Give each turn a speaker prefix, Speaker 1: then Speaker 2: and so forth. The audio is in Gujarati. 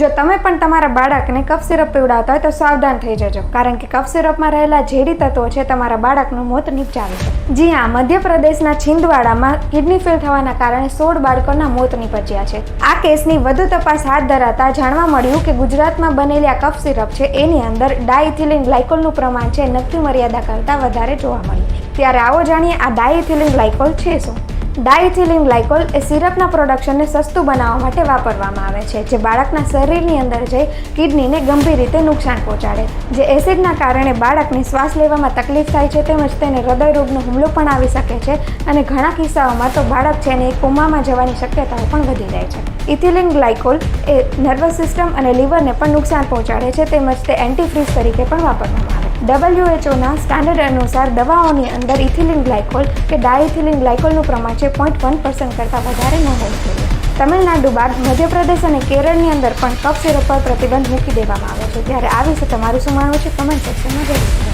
Speaker 1: જો તમે પણ તમારા બાળકને કફ સિરપ પીવડાવતા હોય તો સાવધાન થઈ જજો. કારણ કે કફ સિરપમાં રહેલા ઝેરી તત્વો છે તમારા બાળકનું મોત નિપજાવે છે. જી હા, મધ્યપ્રદેશના છિંદવાડામાં કિડની ફેલ થવાના કારણે સોળ બાળકોના મોત નિપજ્યા છે. આ કેસની વધુ તપાસ હાથ ધરાતા જાણવા મળ્યું કે ગુજરાતમાં બનેલી આ કફ સિરપ છે, એની અંદર ડાયથિલિન ગ્લાયકોલનું પ્રમાણ છે, નક્કી મર્યાદા કરતાં વધારે જોવા મળ્યું. ત્યારે આવો જાણીએ, આ ડાયથિલિન ગ્લાયકોલ છે શું? ડાયથિલિન ગ્લાયકોલ એ સિરપના પ્રોડક્શનને સસ્તું બનાવવા માટે વાપરવામાં આવે છે, જે બાળકના શરીરની અંદર જઈ કિડનીને ગંભીર રીતે નુકસાન પહોંચાડે. જે એસિડના કારણે બાળકને શ્વાસ લેવામાં તકલીફ થાય છે, તેમજ તેને હૃદયરોગનો હુમલો પણ આવી શકે છે અને ઘણા કિસ્સાઓમાં તો બાળક છે એને કોમામાં જવાની શક્યતાઓ પણ વધી જાય છે. ઇથિલિન ગ્લાયકોલ એ નર્વસ સિસ્ટમ અને લીવરને પણ નુકસાન પહોંચાડે છે, તેમજ તે એન્ટીફ્રીઝ તરીકે પણ વાપરવામાં આવે. ડબલ્યુએચઓના સ્ટાન્ડર્ડ અનુસાર દવાઓની અંદર ઇથિલિન ગ્લાયકોલ કે ડાયથિલિન ગ્લાયકોલનું પ્રમાણ છે પોઈન્ટ વન પર્સન્ટ કરતાં વધારે ન હોવું જોઈએ તમિલનાડુ બાદ મધ્યપ્રદેશ અને કેરળની અંદર પણ કફ સિરપ પર પ્રતિબંધ મૂકી દેવામાં આવ્યો છે. ત્યારે આ વિશે તમારું શું માનવું છે? કમેન્ટ સેક્શનમાં જરૂર